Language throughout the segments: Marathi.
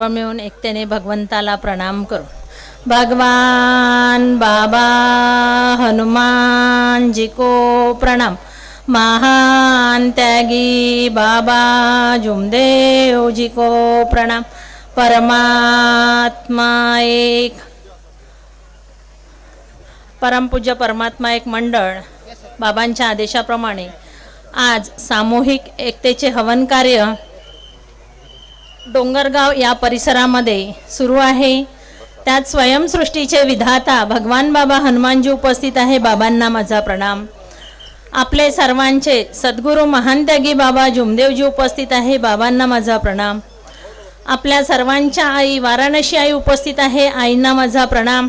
मिळून एकट्याने भगवंताला प्रणाम करू भगवान बाबा हनुमान जी को प्रणाम. महान त्यागी बाबा जुमदेव जी को प्रणाम. परमात्मा एक. परमपूज्य परमात्मा एक मंडळ बाबांच्या आदेशाप्रमाणे आज सामूहिक एकतेचे हवन कार्य डोंगरगाव या परिसरामध्ये सुरू आहे. त्यात स्वयंसृष्टीचे विधाता भगवान बाबा हनुमानजी उपस्थित आहे. बाबांना माझा प्रणाम. आपले सर्वांचे सद्गुरू महान त्यागी बाबा जुमदेवजी उपस्थित आहे. बाबांना माझा प्रणाम. आपल्या सर्वांच्या आई वाराणसी आई उपस्थित आहे. आईंना माझा प्रणाम.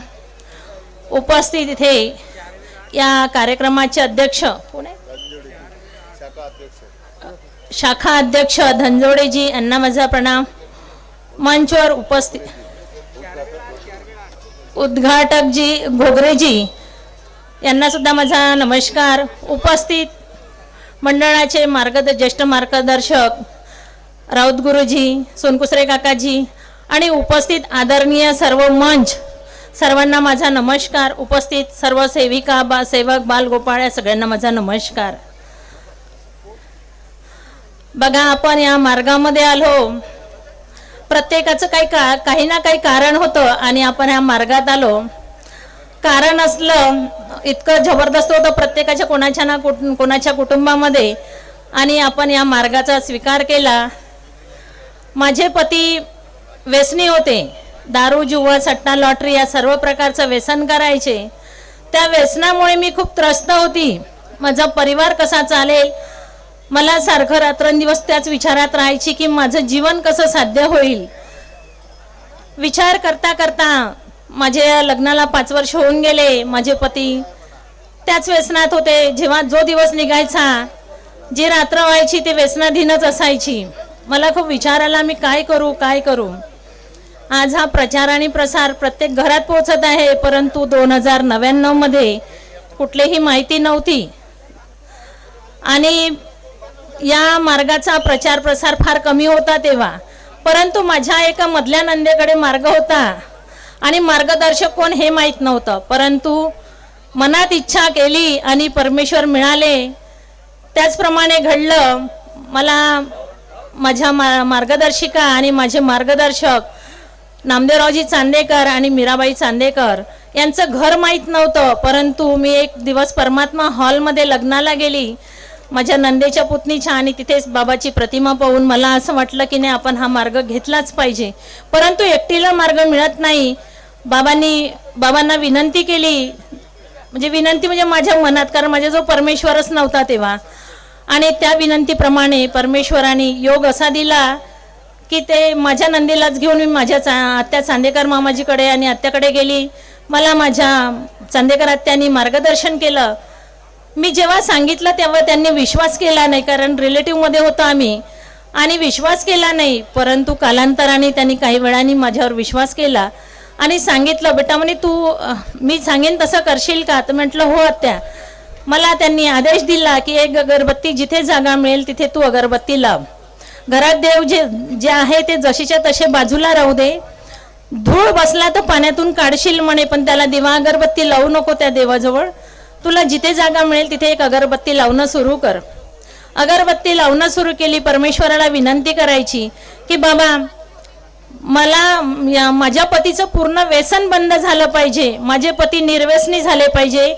उपस्थित इथे या कार्यक्रमाचे अध्यक्ष कोण आहे शाखा अध्यक्ष धनजोडेजी यांना माझा प्रणाम. मंचवर उपस्थित उद्घाटकजी घोगरेजी यांना सुद्धा माझा नमस्कार. उपस्थित मंडळाचे मार्गद ज्येष्ठ मार्गदर्शक राऊत गुरुजी सोनकुसरे काकाजी आणि उपस्थित आदरणीय सर्व मंच सर्वांना माझा नमस्कार. उपस्थित सर्व सेविका बा सेवक बालगोपाळ या सगळ्यांना माझा नमस्कार. बघा आपण या मार्गामध्ये आलो. प्रत्येकाचं काही का काही ना काही कारण होतं आणि आपण ह्या मार्गात आलो. कारण असलं इतकं जबरदस्त होतं प्रत्येकाच्या कोणाच्या ना कुट कोणाच्या कुटुंबामध्ये. आणि आपण या मार्गाचा स्वीकार केला. माझे पती व्यसनी होते. दारू जुवा सट्टा लॉटरी या सर्व प्रकारचं व्यसन करायचे. त्या व्यसनामुळे मी खूप त्रस्त होती. माझा परिवार कसा चालेल? मला सारखं रात्रंदिवस त्याच विचारात राहायची की माझं जीवन कसं साध्य होईल? विचार करता करता माझ्या लग्नाला पाच वर्ष होऊन गेले माझे पती. त्याच व्यसनात होते. जेव्हा जो दिवस निघायचा जी रात्र व्हायची ते व्यसनाधीनच असायची. मला खूप विचार आला मी काय करू काय करू? आज हा प्रचार आणि प्रसार प्रत्येक घरात पोहोचत आहे परंतु दोन हजार नव्याण्णवमध्ये कुठलीही माहिती नव्हती. आणि या मार्गाचा प्रचार प्रसार फार कमी होता तेव्हा. परंतु माझ्या एका मधल्या नंदेकडे मार्ग होता. आणि मार्गदर्शक कोण हे माहीत नव्हतं. परंतु मनात इच्छा केली आणि परमेश्वर मिळाले. त्याचप्रमाणे घडलं मला माझ्या मा मार्गदर्शिका आणि माझे मार्गदर्शक नामदेवरावजी चांदेकर आणि मीराबाई चांदेकर यांचं घर माहीत नव्हतं. परंतु मी एक दिवस परमात्मा हॉलमध्ये लग्नाला गेली. माझ्या नंदेच्या पुतणीच्या आणि तिथेच बाबाची प्रतिमा पाहून मला असं वाटलं की नाही आपण हा मार्ग घेतलाच पाहिजे. परंतु एकटीला मार्ग मिळत नाही. बाबांनी बाबांना विनंती केली. म्हणजे विनंती म्हणजे माझ्या मनात कारण माझ्या जो परमेश्वरच नव्हता तेव्हा. आणि त्या विनंतीप्रमाणे परमेश्वराने योग असा दिला की ते माझ्या नंदीलाच घेऊन मी माझ्या चा आत्या चांदेकर मामाजीकडे आणि आत्याकडे गेली. मला माझ्या चांदेकर आत्यांनी मार्गदर्शन केलं. मी जेव्हा सांगितलं तेव्हा त्यांनी विश्वास केला नाही कारण रिलेटिव्हमध्ये होतो आम्ही. आणि विश्वास केला नाही परंतु कालांतराने त्यांनी काही वेळाने माझ्यावर विश्वास केला. आणि सांगितलं बेटा म्हणे तू मी सांगेन तसं करशील का? तर म्हटलं हो आत्या. मला त्यांनी आदेश दिला की एक अगरबत्ती जिथे जागा मिळेल तिथे तू अगरबत्ती लाव. घरात देव जे जे आहे ते जशीच्या तसे बाजूला राहू दे. धूळ बसला तर पाण्यातून काढशील म्हणे पण त्याला दिवा अगरबत्ती लावू नको त्या देवाजवळ. तुला जिथे जागा मिळेल तिथे एक अगरबत्ती लावणं सुरू कर. अगरबत्ती लावणं सुरू केली परमेश्वराला विनंती करायची की बाबा मला या माझ्या पतीचं पूर्ण व्यसन बंद झालं पाहिजे. माझे पती निर्व्यसनी झाले पाहिजे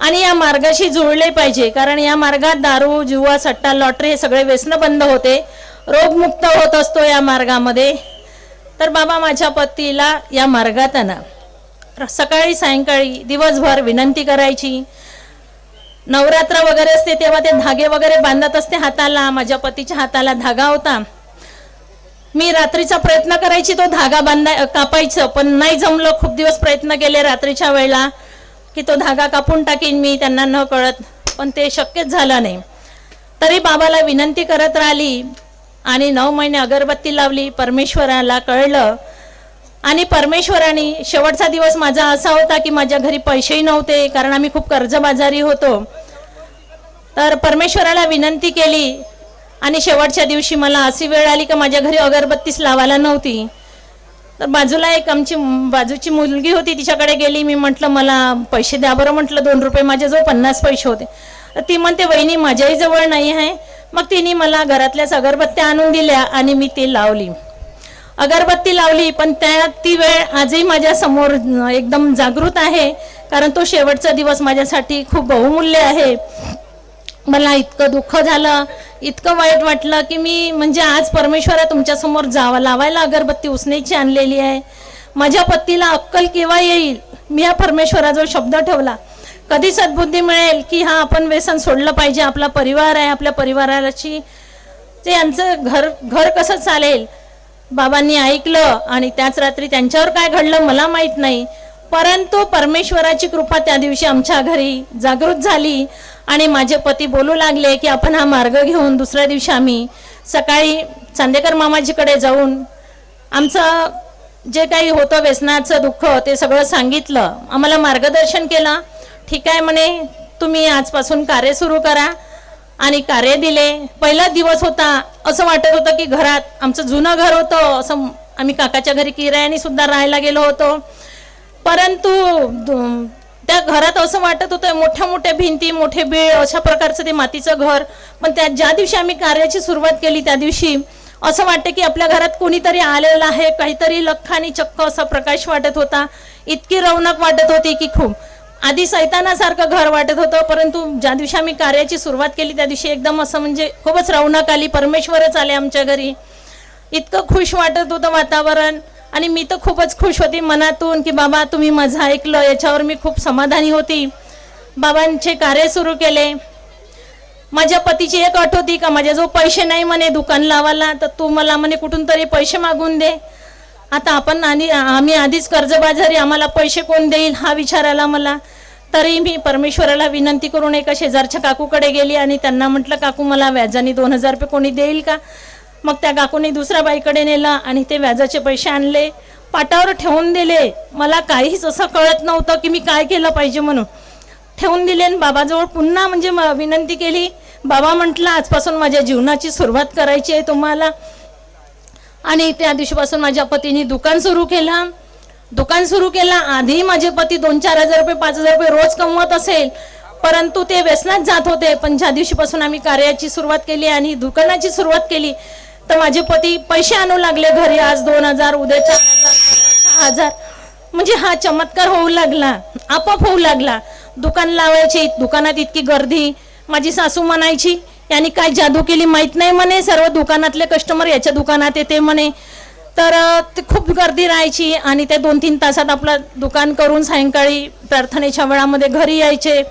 आणि या मार्गाशी जुळले पाहिजे. कारण या मार्गात दारू जुवा सट्टा लॉटरी हे सगळे व्यसन बंद होते. रोगमुक्त होत असतो या मार्गामध्ये. तर बाबा माझ्या पतीला या मार्गात आणा. सकाळी सायंकाळी दिवसभर विनंती करायची. नवरात्र वगैरे असते तेव्हा ते धागे वगैरे बांधत असते हाताला माझ्या पतीच्या हाताला धागा होता. मी रात्रीचा प्रयत्न करायची तो धागा बांधाय कापायचं पण नाही जमलं. खूप दिवस प्रयत्न केले रात्रीच्या वेळेला की तो धागा कापून टाकीन मी त्यांना न कळत पण ते शक्यच झालं नाही. तरी बाबाला विनंती करत राहिली आणि नऊ महिने अगरबत्ती लावली परमेश्वराला कळलं आणि परमेश्वराने शेवटचा दिवस माझा असा होता की माझ्या घरी पैसेही नव्हते कारण आम्ही खूप कर्जबाजारी होतो. तर परमेश्वराला विनंती केली आणि शेवटच्या दिवशी मला अशी वेळ आली का माझ्या घरी अगरबत्तीच लावायला नव्हती. तर बाजूला एक आमची बाजूची मुलगी होती तिच्याकडे गेली. मी म्हटलं मला पैसे द्या बरं म्हटलं दोन रुपये माझ्याजवळ पन्नास पैसे होते. तर ती म्हणते वहिनी माझ्याही जवळ नाही आहे. मग तिने मला घरातल्याच अगरबत्त्या आणून दिल्या आणि मी ती लावली. अगरबत्ती लावली पण त्या ती वेळ आजही माझ्यासमोर एकदम जागृत आहे. कारण तो शेवटचा दिवस माझ्यासाठी खूप बहुमूल्य आहे. मला इतकं दुःख झालं इतकं वाईट वाटलं की मी म्हणजे आज परमेश्वरा तुमच्यासमोर जावा लावायला अगरबत्ती उसनेची आणलेली आहे. माझ्या पत्तीला अक्कल केव्हा येईल? मी या परमेश्वराजवळ शब्द ठेवला. कधी सद्बुद्धी मिळेल की हा आपण व्यसन सोडलं पाहिजे? आपला परिवार आहे आपल्या परिवाराची ते यांचं घर घर कसं चालेल? बाबांनी ऐकलं आणि त्याच रात्री त्यांच्यावर काय घडलं मला माहीत नाही. परंतु परमेश्वराची कृपा त्या दिवशी आमच्या घरी जागृत झाली आणि माझे पती बोलू लागले की आपण हा मार्ग घेऊन दुसऱ्या दिवशी आम्ही सकाळी चांदेकर मामाजीकडे जाऊन आमचं जे काही होतं व्यसनाचं दुःख ते सगळं सांगितलं. आम्हाला मार्गदर्शन केलं. ठीक आहे म्हणे तुम्ही आजपासून कार्य सुरू करा. आणि कार्य दिले. पहिला दिवस होता. असं वाटत होतं की घरात आमचं जुनं घर होतं. असं आम्ही काकाच्या घरी किरायाने सुद्धा राहायला गेलो होतो. परंतु दु- त्या घरात असं वाटत होतं मोठ्या मोठ्या भिंती मोठे बीळ अशा प्रकारचं ते मातीचं घर. पण त्या ज्या दिवशी आम्ही कार्याची सुरुवात केली त्या दिवशी असं वाटतं की आपल्या घरात कोणीतरी आलेलं आहे. काहीतरी लख्खानी चक्क असा प्रकाश वाटत होता. इतकी रौनक वाटत होती की खूप. आधी सैतानासारखं घर वाटत होतं परंतु ज्या दिवशी आम्ही कार्याची सुरुवात केली त्या दिवशी एकदम असं म्हणजे खूपच रौनक आली. परमेश्वरच आले आमच्या घरी. इतकं खुश वाटत होतं वातावरण. आणि मी तर खूपच खुश होती मनातून की बाबा तुम्ही माझं ऐकलं याच्यावर मी खूप समाधानी होती. बाबांचे कार्य सुरू केले. माझ्या पतीची एक अट होती का माझ्याजवळ पैसे नाही म्हणे दुकान लावायला तर तू मला म्हणे कुठून तरी पैसे मागून दे. आता आपण आणि आम्ही आधीच कर्जबाजारी आम्हाला पैसे कोण देईल हा विचार आला मला. तरी मी परमेश्वराला विनंती करून एका शेजारच्या काकूकडे गेली आणि त्यांना म्हटलं काकू मला व्याजाने दोन हजार रुपये कोणी देईल का? मग त्या काकूने दुसऱ्या बाईकडे नेलं आणि ते व्याजाचे पैसे आणले. पाटावर ठेवून दिले. मला काहीच असं कळत नव्हतं की मी काय केलं पाहिजे म्हणून. ठेवून दिले आणि बाबाजवळ पुन्हा म्हणजे म- विनंती केली. बाबा म्हटलं आजपासून माझ्या जीवनाची सुरुवात करायची आहे तुम्हाला. आणि त्या दिवशीपासून माझ्या पतीने दुकान सुरू केलं. दुकान सुरू केला आधी माझे पती दोन चार हजार रुपये पाच हजार रुपये रोज कमवत असेल परंतु ते व्यसनात जात होते. पण ज्या दिवशीपासून आम्ही कार्याची सुरुवात केली आणि दुकानाची सुरुवात केली तर माझे पती पैसे आणू लागले घरी. आज दोन हजार उद्या चार हजार सहा हजार. म्हणजे हा चमत्कार होऊ लागला आपोआप होऊ लागला. दुकान लावायचे दुकानात इतकी गर्दी. माझी सासू म्हणायची यांनी काय जादू केली माहीत नाही म्हणे. सर्व दुकानातले कस्टमर याच्या दुकानात येते म्हणे. तर खूप गर्दी राहायची आणि ते दोन तीन तासात आपलं दुकान करून सायंकाळी प्रार्थनेच्या वेळामध्ये घरी यायचे.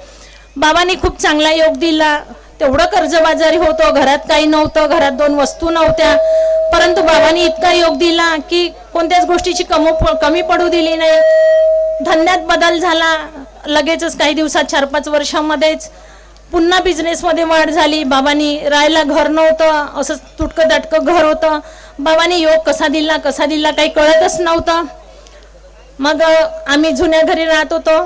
बाबांनी खूप चांगला योग दिला. तेवढं कर्जबाजारी होतो. घरात काही नव्हतं. घरात दोन वस्तू नव्हत्या. परंतु बाबांनी इतका योग दिला की कोणत्याच गोष्टीची कमो कमी पडू दिली नाही. धंद्यात बदल झाला. लगेचच काही दिवसात चार पाच वर्षामध्येच पुन्हा बिझनेसमध्ये वाढ झाली. बाबांनी राहायला घर नव्हतं. असं तुटकं दाटकं घर होतं. बाबांनी योग कसा दिला कसा दिला काही कळतच नव्हतं. मग आम्ही जुन्या घरी राहत होतो.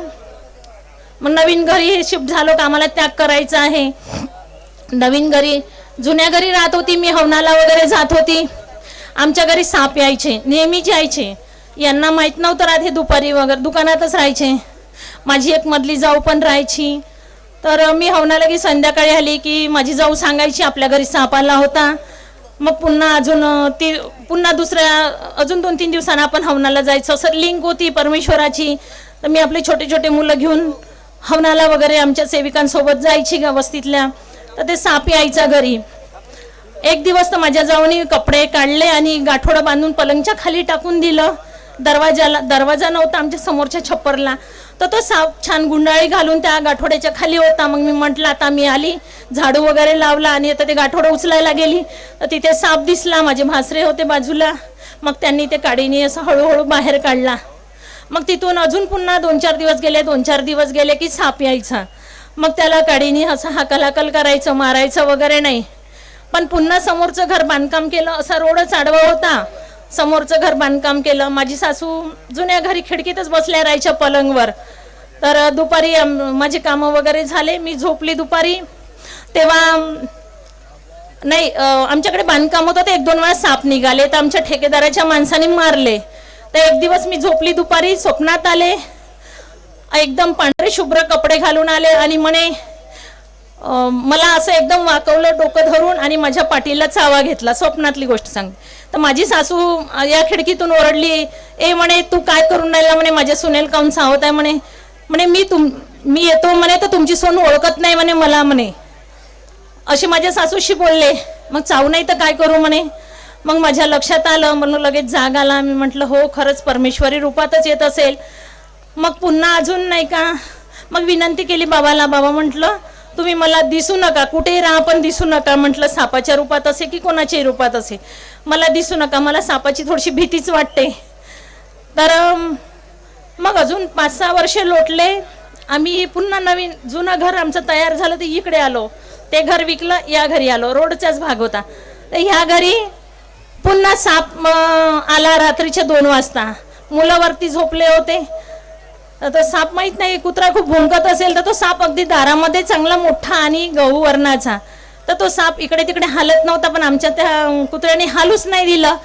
मग नवीन घरी हे शिफ्ट झालो का आम्हाला त्याग करायचा आहे. नवीन घरी जुन्या घरी राहत होती मी हवनाला वगैरे जात होती. आमच्या घरी साप यायचे नेहमीच यायचे. यांना माहीत नव्हतं राहत हे दुपारी वगैरे दुकानातच राहायचे. माझी एक मधली जाऊ पण राहायची. तर मी हवनाला की संध्याकाळी आली की माझी जाऊ सांगायची आपल्या घरी साप आला होता. मग पुन्हा अजून ती पुन्हा दुसऱ्या अजून दोन तीन दिवसांना आपण हवनाला जायचं. असं लिंक होती परमेश्वराची. तर मी आपले छोटे छोटे मुलं घेऊन हवनाला वगैरे आमच्या सेविकांसोबत जायची गा वस्तीतल्या तर ते साप यायचा घरी. एक दिवस तर माझ्या जाऊनी कपडे काढले आणि गाठोडं बांधून पलंगच्या खाली टाकून दिलं. दरवाजाला दरवाजा नव्हता आमच्या समोरच्या छप्परला. तर तो साप छान गुंडाळी घालून त्या गाठोड्याच्या खाली होता. मग मी म्हटलं आता मी आली. झाडू वगैरे लावला आणि आता ते गाठोडं उचलायला गेली. तर तिथे साप दिसला माझे भासरे होते बाजूला. मग त्यांनी ते काडीने असं हळूहळू बाहेर काढला. मग तिथून अजून पुन्हा दोन चार दिवस गेले दोन चार दिवस गेले की साप यायचा. मग त्याला काडीने असं हाकल करायचं मारायचं वगैरे नाही. पण पुन्हा समोरचं घर बांधकाम केलं असा रोडच आडवा होता. समोरचं घर बांधकाम केलं. माझी सासू जुन्या घरी खिडकीतच बसल्या राहायच्या पलंगवर. तर दुपारी माझे कामं वगैरे झाले. मी झोपली दुपारी. तेव्हा नाही आमच्याकडे बांधकाम होतं ते एक दोन वेळा साप निघाले. तर आमच्या ठेकेदाराच्या माणसाने मारले. तर एक दिवस मी झोपली दुपारी स्वप्नात आले. एकदम पांढरे शुभ्र कपडे घालून आले आणि म्हणे मला असं एकदम वाकवलं डोकं धरून आणि माझ्या पाठीला चावा घेतला. स्वप्नातली गोष्ट सांगते. तर माझी सासू या खिडकीतून ओरडली ए म्हणे तू काय करून राहिला म्हणे? माझ्या सुनेल काऊन सावत आहे म्हणे? म्हणे मी तुम मी येतो म्हणे तर तुमची सोन ओळखत नाही म्हणे मला म्हणे. असे माझ्या सासूशी बोलले. मग चावू नाही तर काय करू म्हणे? मग माझ्या लक्षात आलं म्हणून लगेच जाग आला. मी म्हटलं हो खरंच परमेश्वरी रूपातच येत असेल. मग पुन्हा अजून नाही का? मग विनंती केली बाबाला. बाबा म्हटलं तुम्ही मला दिसू नका कुठेही राहा पण दिसू नका म्हटलं सापाच्या रूपात असे की कोणाच्याही रूपात असे. मला दिसू नका मला सापाची थोडीशी भीतीच वाटते. तर मग अजून पाच सहा वर्षे लोटले आम्ही पुन्हा नवीन जुनं घर आमचं तयार झालं तर इकडे आलो. ते घर विकलं या घरी आलो. रोडचाच भाग होता. तर ह्या घरी पुन्हा साप आला रात्रीच्या दोन वाजता. मुलं वरती झोपले होते. तर तो साप माहीत नाही कुत्रा खूप भुंकत असेल तर तो साप अगदी दारामध्ये चांगला मोठा आणि गहू वर्णाचा. तर तो साप इकडे तिकडे हालत नव्हता पण आमच्या त्या कुत्र्याने हालूच नाही दिलं.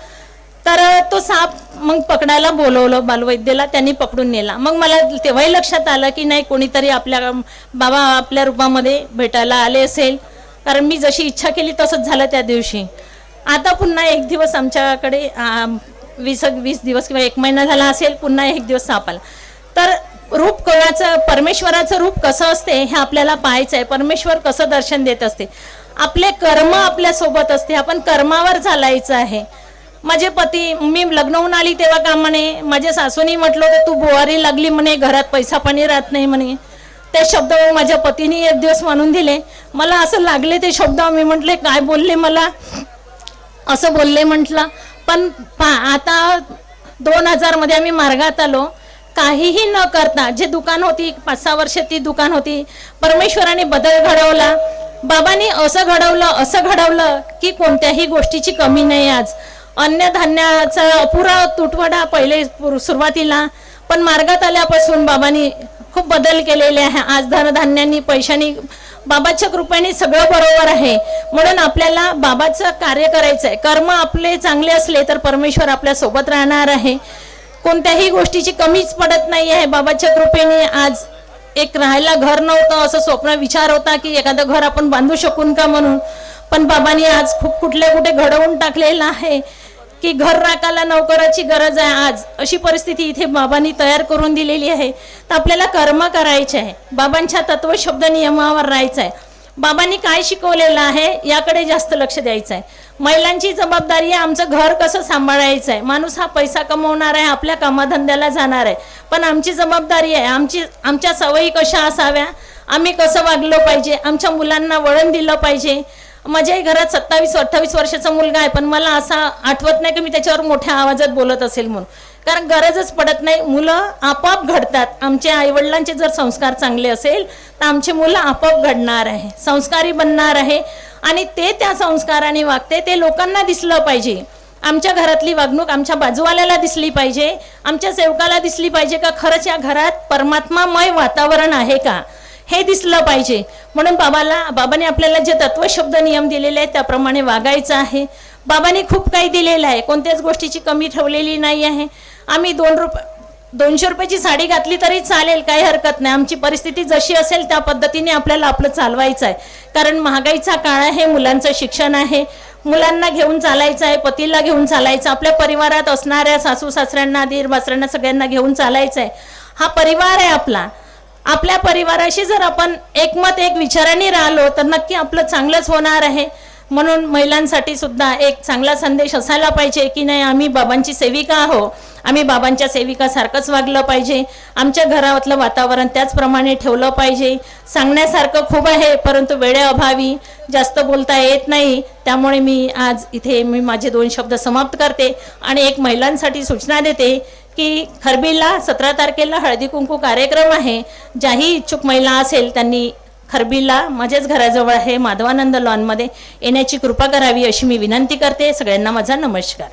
तर तो साप मग पकडायला बोलवलं बालवैद्यला त्यांनी पकडून नेला. मग मला तेव्हाही लक्षात आलं की नाही कोणीतरी आपल्या बाबा आपल्या रूपामध्ये भेटायला आले असेल. कारण मी जशी इच्छा केली तसंच झालं त्या दिवशी. आता पुन्हा एक दिवस आमच्याकडे वीस वीस दिवस किंवा एक महिना झाला असेल पुन्हा एक दिवस साप आला. तर रूप कोणाचं परमेश्वराचं रूप कसं असते हे आपल्याला पाहायचं आहे. परमेश्वर कसं दर्शन देत असते? आपले कर्म आपल्यासोबत असते. आपण कर्मावर चालायचं आहे. माझे पती मी लग्न होऊन आली तेव्हा का म्हणे माझ्या सासूनी म्हटलं होतं तू बुवारी लागली म्हणे घरात पैसा पाणी राहत नाही म्हणे. ते शब्द माझ्या पतीने एक दिवस म्हणून दिले. मला असं लागले ते शब्द. मी म्हटले काय बोलले मला? असं बोलले म्हटलं. पण पा आता दोन हजारमध्ये आम्ही मार्गात आलो. काहीही न करता जे दुकान होती पाच सहा वर्ष ती दुकान होती परमेश्वराने बदल घडवला. बाबांनी असं घडवलं असं घडवलं की कोणत्याही गोष्टीची कमी नाही आज. अन्नधान्याचा अपुरा तुटवडा पहिले सुरुवातीला पण मार्गात आल्यापासून बाबांनी खूप बदल केलेले आहे. आज धनधान्यांनी पैशांनी बाबाच्या कृपेने सगळं बरोबर आहे. म्हणून आपल्याला बाबाचं कार्य करायचं आहे कर्म आपले चांगले असले तर परमेश्वर आपल्यासोबत राहणार आहे. कोणत्याही गोष्टीची कमीच पडत नाही आहे बाबाच्या कृपेने आज एक राहायला घर नव्हतं असं स्वप्न विचार होता की एखादं घर आपण बांधू शकून का म्हणून. पण बाबांनी आज खूप कुठले कुठे घडवून टाकलेलं आहे की घर राखायला नोकराची गरज आहे आज. अशी परिस्थिती इथे बाबांनी तयार करून दिलेली आहे. तर आपल्याला कर्म करायचे आहे. बाबांच्या तत्वशब्द नियमावर राहायचं आहे. बाबांनी काय शिकवलेलं आहे याकडे जास्त लक्ष द्यायचं आहे. महिलांची जबाबदारी आहे आमचं घर कसं सांभाळायचं आहे माणूस हा पैसा कमवणार आहे आपल्या कामाधंद्याला जाणार आहे. पण आमची जबाबदारी आहे आमची आमच्या सवयी कशा असाव्या? आम्ही कसं वागलो पाहिजे? आमच्या मुलांना वळण दिलं पाहिजे. माझ्याही घरात सत्तावीस अठ्ठावीस वर्षाचा मुलगा आहे पण मला असा आठवत नाही की मी त्याच्यावर मोठ्या आवाजात बोलत असेल म्हणून. कारण गरजच पडत नाही मुलं आपोआप घडतात. आमच्या आईवडिलांचे जर संस्कार चांगले असेल तर आमचे मुलं आपोआप घडणार आहे. संस्कारी बनणार आहे. आणि ते त्या संस्काराने वागते ते लोकांना दिसलं पाहिजे. आमच्या घरातली वागणूक आमच्या बाजूवाल्याला दिसली पाहिजे आमच्या सेवकाला दिसली पाहिजे का खरंच या घरात परमात्मामय वातावरण आहे का? हे दिसलं पाहिजे. म्हणून बाबाला बाबाने आपल्याला जे तत्वशब्द नियम दिलेले आहेत त्याप्रमाणे वागायचं आहे. बाबाने खूप काही दिलेलं आहे. कोणत्याच गोष्टीची कमी ठेवलेली नाही आहे. आम्ही दोन रुपये दोनशे रुपयाची साडी घातली तरी चालेल काही हरकत नाही. आमची परिस्थिती जशी असेल त्या पद्धतीने आपल्याला आपलं चालवायचं आहे. कारण महागाईचा काळ आहे मुलांचं शिक्षण आहे. मुलांना घेऊन चालायचं आहे पतीला घेऊन चालायचं आपल्या परिवारात असणाऱ्या सासू सासऱ्यांना दीर भासऱ्यांना सगळ्यांना घेऊन चालायचं आहे. हा परिवार आहे आपला. आपल्या परिवाराशी जर आपण एकमत एक विचाराने राहिलो तर नक्की आपलं चांगलंच होणार आहे. म्हणून महिलांसाठी सुद्धा एक चांगला संदेश असायला पाहिजे की नाही आम्ही बाबांची सेविका आहो आम्ही बाबांच्या सेविकासारखंच वागलं पाहिजे. आमच्या घरातलं वातावरण त्याचप्रमाणे ठेवलं पाहिजे. सांगण्यासारखं खूप आहे परंतु वेळेअभावी जास्त बोलता येत नाही. त्यामुळे मी आज इथे मी माझे दोन शब्द समाप्त करते आणि एक महिलांसाठी सूचना देते की खरबीला सतरा तारखेला हळदी कुंकू कार्यक्रम आहे. ज्याही इच्छुक महिला असेल त्यांनी खरबीला माझ्याच घराजवळ आहे माधवानंद लॉनमध्ये येण्याची कृपा करावी अशी मी विनंती करते. सगळ्यांना माझा नमस्कार.